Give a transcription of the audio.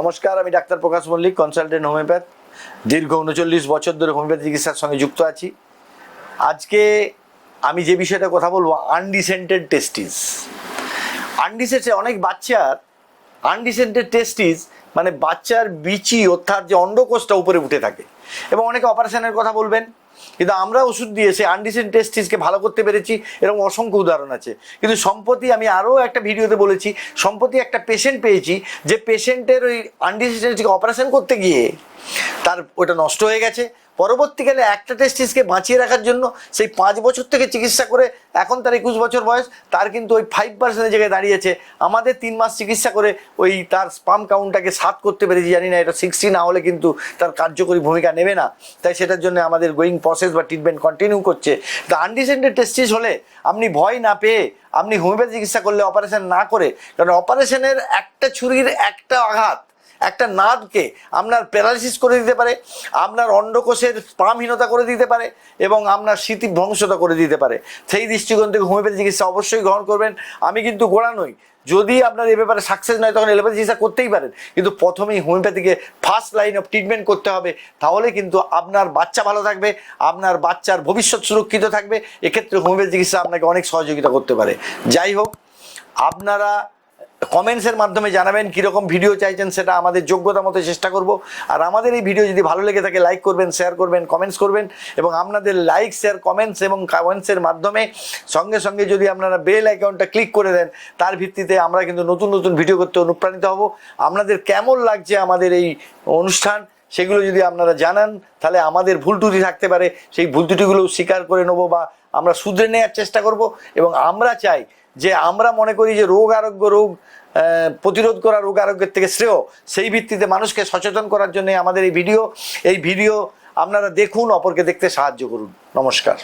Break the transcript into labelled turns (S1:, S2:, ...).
S1: নমস্কার, আমি doctor Prakash Mallick consultant homeopath দীর্ঘ উনচল্লিশ বছর ধরে হোমিওপ্যাথি চিকিৎসার সঙ্গে যুক্ত আছি। আজকে আমি যে বিষয়টা কথা বলব আনডিসেন্টেড টেস্টিস আনডিসেন্টেড অনেক বাচ্চার আনডিসেন্টেড টেস্টিস মানে বাচ্চার বিচি, অর্থাৎ যে অন্ডকোষটা উপরে উঠে থাকে। এবং অনেকে অপারেশনের কথা বলবেন কিন্তু আমরা ওষুধ দিয়ে সেই আনডিসেন্ট টেস্টিসকে ভালো করতে পেরেছি, এরকম অসংখ্য উদাহরণ আছে। কিন্তু সম্প্রতি আমি আরও একটা ভিডিওতে বলেছি, সম্প্রতি একটা পেশেন্ট পেয়েছি, যে পেশেন্টের ওই আনডিসেন্টকে অপারেশন করতে গিয়ে তার ওটা নষ্ট হয়ে গেছে পরবর্তীকালে একটা টেস্টিসকে বাঁচিয়ে রাখার জন্য সেই পাঁচ বছর থেকে চিকিৎসা করে এখন তার একুশ বছর বয়স, তার কিন্তু ওই ফাইভ পার্সেন্টের জায়গায় দাঁড়িয়েছে। আমাদের তিন মাস চিকিৎসা করে ওই তার স্পাম কাউন্টটাকে সাত করতে পেরেছি, জানি না এটা সিক্সটি না হলে কিন্তু তার কার্যকরী ভূমিকা নেবে না। তাই সেটার জন্য আমাদের গোয়িং প্রসেস বা ট্রিটমেন্ট কন্টিনিউ করছে। তা আনডিসেন্টেড টেস্টিস হলে আপনি ভয় না পেয়ে আপনি হোমিওপ্যাথি চিকিৎসা করলে অপারেশন না করে, কারণ অপারেশনের একটা ছুরির একটা আঘাত একটা নাদকে আপনার প্যারালিসিস করে দিতে পারে, আপনার অন্ডকোষের স্পামহীনতা করে দিতে পারে এবং আপনার স্মৃতি ধ্বংসতা করে দিতে পারে। সেই দৃষ্টিকোণ থেকে হোমিওপ্যাথি চিকিৎসা অবশ্যই গ্রহণ করবেন। আমি কিন্তু গোড়া নই। যদি আপনার এ ব্যাপারে সাকসেস নয়, তখন এলোপ্যাথি চিকিৎসা করতেই পারেন। কিন্তু প্রথমেই হোমিওপ্যাথিকে ফার্স্ট লাইন অফ ট্রিটমেন্ট করতে হবে। তাহলে কিন্তু আপনার বাচ্চা ভালো থাকবে, আপনার বাচ্চার ভবিষ্যৎ সুরক্ষিত থাকবে। এক্ষেত্রে হোমিওপ্যাথি চিকিৎসা আপনাকে অনেক সহযোগিতা করতে পারে। যাই হোক, আপনারা কমেন্টসের মাধ্যমে জানাবেন কীরকম ভিডিও চাইছেন সেটা আমাদের যোগ্যতা মতো চেষ্টা করব। আর আমাদের এই ভিডিও যদি ভালো লেগে থাকে লাইক করবেন শেয়ার করবেন কমেন্টস করবেন এবং আপনাদের লাইক শেয়ার কমেন্টস এবং কমেন্টসের মাধ্যমে সঙ্গে সঙ্গে যদি আপনারা বেল অ্যাকাউন্টটা ক্লিক করে দেন, তার ভিত্তিতে আমরা কিন্তু নতুন নতুন ভিডিও করতে অনুপ্রাণিত হব। আপনাদের কেমন লাগছে আমাদের এই অনুষ্ঠান, সেগুলো যদি আপনারা জানান, তাহলে আমাদের ভুল ত্রুটি থাকতে পারে। সেই ভুল ত্রুটিগুলো স্বীকার করে নেব বা আমরা শুধরে নেওয়ার চেষ্টা করব এবং আমরা চাই যে আমরা মনে করি যে রোগ আরোগ্য রোগ প্রতিরোধ করা রোগ আরোগ্যের থেকে শ্রেয়, সেই ভিত্তিতে মানুষকে সচেতন করার জন্য আমাদের এই ভিডিও এই ভিডিও আপনারা দেখুন, অপরকে দেখতে সাহায্য করুন। নমস্কার।